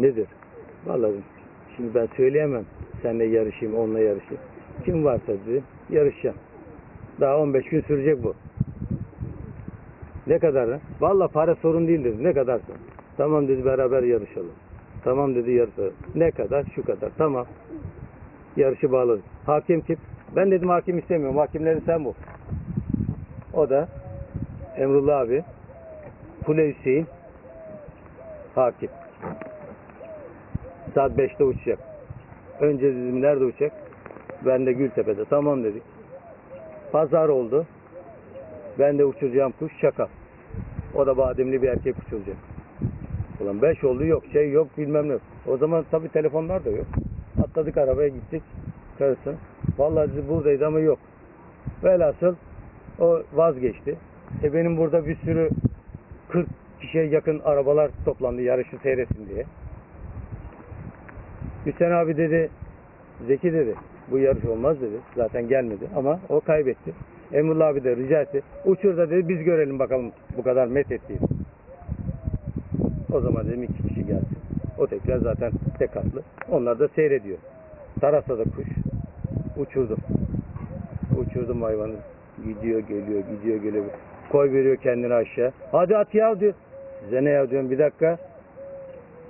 Nedir? Vallahi şimdi ben söyleyemem. Seninle yarışayım, onunla yarışayım. Kim varsa dedi, yarışacağım. Daha 15 gün sürecek bu. Ne kadar? lan? Vallahi para sorun değil dedi. Ne kadarsa. Tamam dedi beraber yarışalım. Tamam dedi yarışalım. Ne kadar? Şu kadar. Tamam. Yarışı bağladık. Hakim kim? Ben dedim hakim istemiyorum. Hakimleri sen bul. O da Emrullah abi. Kule Hüseyin. Hakim. Saat 5'te uçacak. Önce dedim nerede uçacak? Ben de Gültepe'de. Tamam dedik. Pazar oldu. Ben de uçuracağım kuş çakal. O da bademli bir erkek uçuracak. Ulan 5 oldu yok şey yok bilmem ne. O zaman tabii telefonlar da yok. Atladık arabaya gittik. Karısına. Vallahi dedi buradaydı ama yok. Velhasıl o vazgeçti. E benim burada bir sürü 40 kişiye yakın arabalar toplandı yarışı seyretsin diye. Hüseyin abi dedi, Zeki dedi, bu yarış olmaz dedi. Zaten gelmedi ama o kaybetti. Emrullah abi de rica etti. Uçur da dedi biz görelim bakalım bu kadar met ettiğini. O zaman dedim iki kişi gelsin. O tekrar zaten tek atlı. Onlar da seyrediyor. Tarafta da kuş. Uçurdum. Uçurdum hayvanı. Gidiyor geliyor gidiyor geliyor. Koy veriyor kendini aşağı. Hadi at ya diyor. Size ne ya diyorum bir dakika.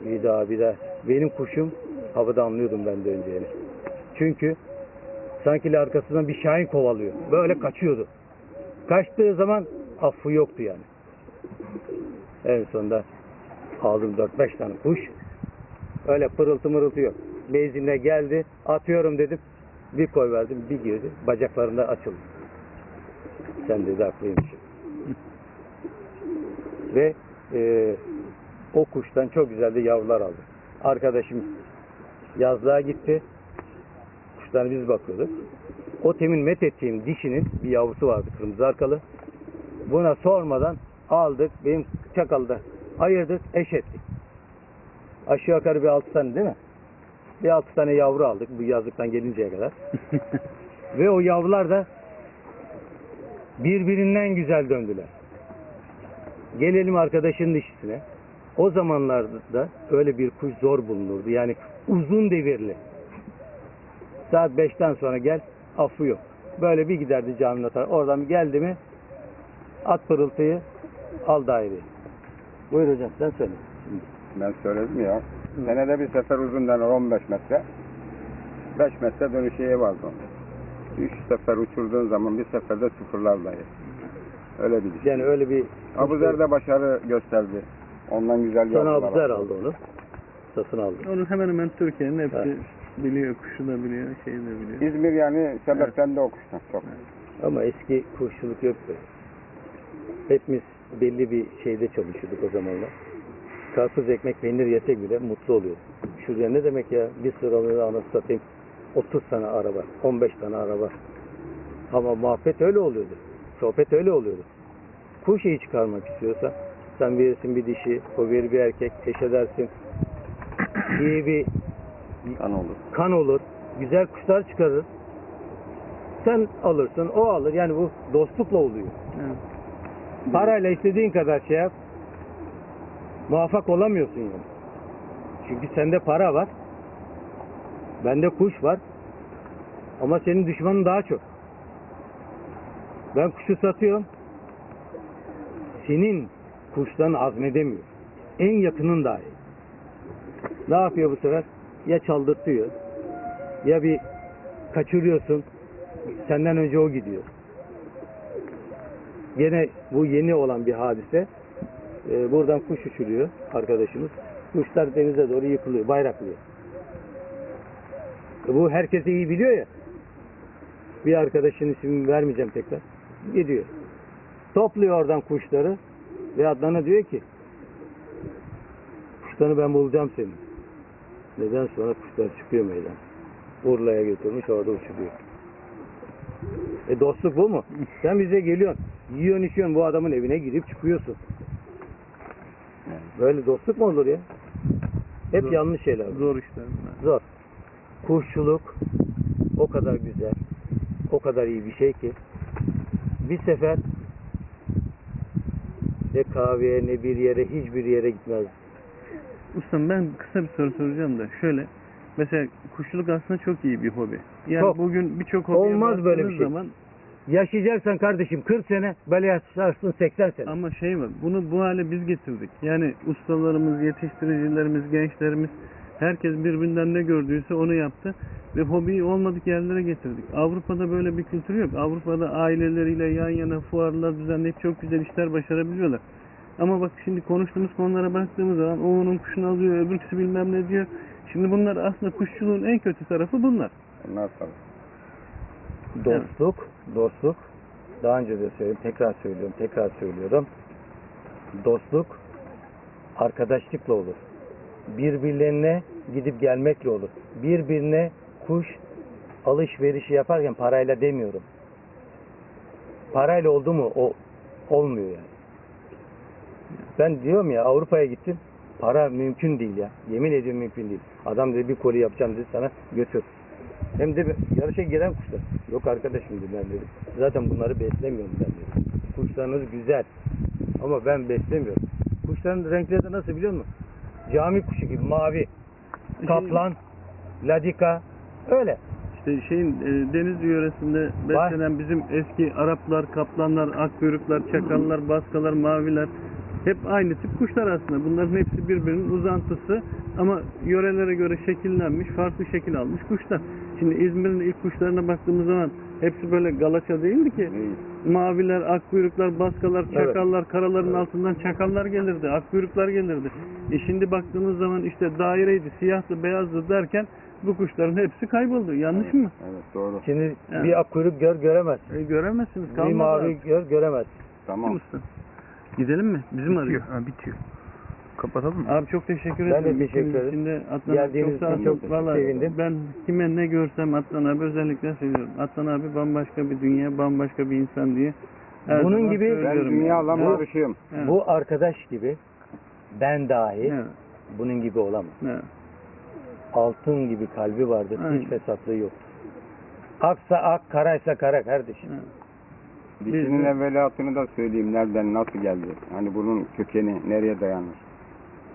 Bir daha bir daha. Benim kuşum havada anlıyordum ben de önce yani. Çünkü sanki arkasından bir şahin kovalıyor. Böyle kaçıyordu. Kaçtığı zaman affı yoktu yani. En sonunda aldım 4-5 tane kuş. Öyle pırıltı mırıltı yok. Benzinle geldi. Atıyorum dedim. Bir koy verdim. Bir girdi. Bacaklarında açıldı. Sen dedi haklıymışsın. Ve e, o kuştan çok güzel de yavrular aldı. Arkadaşım yazlığa gitti. Kuşlara biz bakıyorduk. O temin met ettiğim dişinin bir yavrusu vardı kırmızı arkalı. Buna sormadan aldık. Benim çakalı da ayırdık, eş ettik. Aşağı yukarı bir altı tane değil mi? Bir altı tane yavru aldık bu yazlıktan gelinceye kadar. Ve o yavrular da birbirinden güzel döndüler. Gelelim arkadaşın dişisine. O zamanlarda öyle bir kuş zor bulunurdu. Yani uzun devirli. Saat 5'ten sonra gel affı yok. Böyle bir giderdi caminin tarafa. Oradan geldi mi at pırıltıyı al daireyi. Buyur hocam sen söyle. Ben söyledim ya. Senede bir sefer uzun döner 15 metre. 5 metre dönüş yeri vardı onun. 3 sefer uçurduğun zaman bir seferde sıfırlar dahi. Öyle bir diş. Yani öyle bir Abuzer de başarı gösterdi. Ondan güzel sana yavrular abuzer aldı. aldı onu. Satın aldı. Onu hemen hemen Türkiye'nin hepsi Evet. biliyor, kuşu da biliyor, şeyi de biliyor. İzmir yani sebepten de okuştan çok. Ama eski kuşçuluk yoktu. Hepimiz belli bir şeyde çalışıyorduk o zamanlar. Karpuz ekmek peynir yesek bile mutlu oluyoruz. Şuraya ne demek ya? Bir sıralı anası satayım. 30 tane araba, 15 tane araba. Ama muhabbet öyle oluyordu. Sohbet öyle oluyordu. Kuş iyi çıkarmak istiyorsa sen verirsin bir dişi, o verir bir erkek, eş edersin. İyi bir Kan olur. kan olur. Güzel kuşlar çıkarır. Sen alırsın, o alır. Yani bu dostlukla oluyor. Evet. Parayla istediğin kadar şey yap. Muvaffak olamıyorsun yani. Çünkü sende para var. Bende kuş var. Ama senin düşmanın daha çok. Ben kuşu satıyorum. Senin kuştan azmedemiyor. En yakının dahi. Ne yapıyor bu sefer? Ya çaldırtıyor. Ya bir kaçırıyorsun. Senden önce o gidiyor. Gene bu yeni olan bir hadise. Ee, buradan kuş uçuruyor arkadaşımız. Kuşlar denize doğru yıkılıyor, bayraklıyor. E bu herkes iyi biliyor ya. Bir arkadaşın ismini vermeyeceğim tekrar. Gidiyor. Topluyor oradan kuşları ve Adnan'a diyor ki kuşlarını ben bulacağım senin. Neden sonra kuşlar çıkıyor meydan. Urla'ya götürmüş orada uçuruyor. E dostluk bu mu? Sen bize geliyorsun. Yiyorsun içiyorsun bu adamın evine girip çıkıyorsun. Böyle dostluk mu olur ya? Hep Zor. yanlış şeyler. bunlar. Zor işler. Zor. Kuşçuluk o kadar güzel, o kadar iyi bir şey ki bir sefer ne kahveye ne bir yere hiçbir yere gitmez. Ustam ben kısa bir soru soracağım da şöyle. Mesela kuşçuluk aslında çok iyi bir hobi. Yani Çok. bugün birçok hobiye Olmaz böyle bir baktığınız şey. zaman Yaşayacaksan kardeşim 40 sene böyle yaşarsın 80 sene. ama şey var. Bunu bu hale biz getirdik. Yani ustalarımız, yetiştiricilerimiz, gençlerimiz herkes birbirinden ne gördüyse onu yaptı ve hobiyi olmadık yerlere getirdik. Avrupa'da böyle bir kültür yok. Avrupa'da aileleriyle yan yana fuarlar düzenleyip çok güzel işler başarabiliyorlar. Ama bak şimdi konuştuğumuz konulara baktığımız zaman o onun kuşunu alıyor, öbürküsü bilmem ne diyor. Şimdi bunlar aslında kuşçuluğun en kötü tarafı bunlar. Bunlar tabii. Dostluk, dostluk. Daha önce de söyledim, tekrar söylüyorum, tekrar söylüyorum. Dostluk arkadaşlıkla olur. Birbirlerine gidip gelmekle olur. Birbirine kuş alışverişi yaparken parayla demiyorum. Parayla oldu mu o olmuyor yani. Ben diyorum ya Avrupa'ya gittim. Para mümkün değil ya. Yemin ediyorum mümkün değil. Adam dedi bir koli yapacağım dedi sana götür. Hem de yarışa gelen kuşlar. Yok arkadaşım dedi ben dedim. Zaten bunları beslemiyorum ben dedim. Kuşlarınız güzel. Ama ben beslemiyorum. Kuşların renkleri de nasıl biliyor musun? Cami kuşu gibi mavi. Kaplan, ladika. Öyle. İşte şeyin e, Denizli yöresinde beslenen bizim eski Araplar, kaplanlar, akkuyruklar, çakallar, baskalar, maviler hep aynı tip kuşlar aslında. Bunların hepsi birbirinin uzantısı ama yörelere göre şekillenmiş, farklı şekil almış kuşlar. Şimdi İzmir'in ilk kuşlarına baktığımız zaman hepsi böyle galaça değildi ki. Değil. Maviler, akkuyruklar, baskalar, Evet. çakallar, karaların Evet. altından çakallar gelirdi, akkuyruklar gelirdi. E şimdi baktığımız zaman işte daireydi, siyahtı, beyazdı derken bu kuşların hepsi kayboldu. Yanlış mı? Evet doğru. Şimdi Yani. bir akkuyruk gör göremez. E, göremezsiniz. Bir mavi gör göremez. Tamam. Gidelim mi? Bizim arıyor. Ha, bitiyor. Kapatalım mı? Abi çok teşekkür Ben de ederim. teşekkür ederim. Şimdi abi Geldiğiniz çok sağ için olsun. çok Vallahi sevindim. Ben kime ne görsem Adnan abi özellikle seviyorum. Adnan abi bambaşka bir dünya, bambaşka bir insan diye. her Bunun zaman gibi- Ben söylüyorum dünyayla yani. Evet, barışığım. evet, Bu arkadaş gibi ben dahi evet, bunun gibi olamam. evet. Altın gibi kalbi vardır. Aynen. Hiç fesatlığı yok. Aksa ak, karaysa kara kardeşim. evet. Dişinin Biz de- evveliyatını da söyleyeyim nereden nasıl geldi. Hani bunun kökeni nereye dayanır.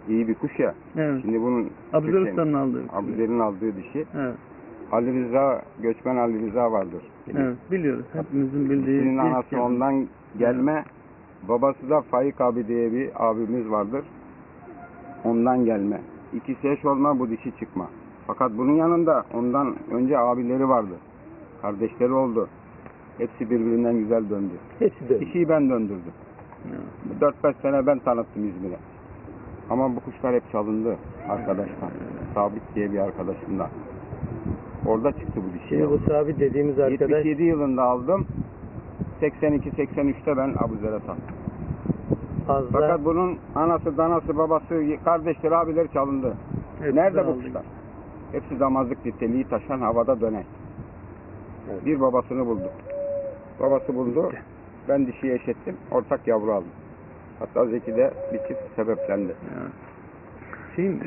İyi bir kuş ya. Evet. Şimdi bunun Usta'nın aldığı. Abuzer'in aldığı dişi. Evet, Ali Rıza, göçmen Ali Rıza vardır. evet, biliyoruz. Hepimizin bildiği. Dişinin ilk anası yani. ondan gelme. Babası da Faik abi diye bir abimiz vardır. Ondan gelme. İkisi eş olma bu dişi çıkma. Fakat bunun yanında ondan önce abileri vardı. Kardeşleri oldu. Hepsi birbirinden güzel döndü. Hepsi öyle. Dişiyi ben döndürdüm. Evet. 4-5 sene ben tanıttım İzmir'e. Ama bu kuşlar hep çalındı arkadaştan. Sabit diye bir arkadaşımdan. Orada çıktı bu dişi. Şimdi bu sabit dediğimiz arkadaş 77 yılında aldım. 82-83'te ben Abuzer'e sattım. fazla Fakat bunun anası, danası, babası, kardeşleri, abileri çalındı. Hepsi Nerede bu aldı. kuşlar? Hepsi damazlık niteliği taşan havada dönen. Evet. Bir babasını bulduk. Babası buldu. Ben dişiyi eşettim. Ortak yavru aldım. Hatta Zeki de bir çift sebeplendi. Evet. Şeyin,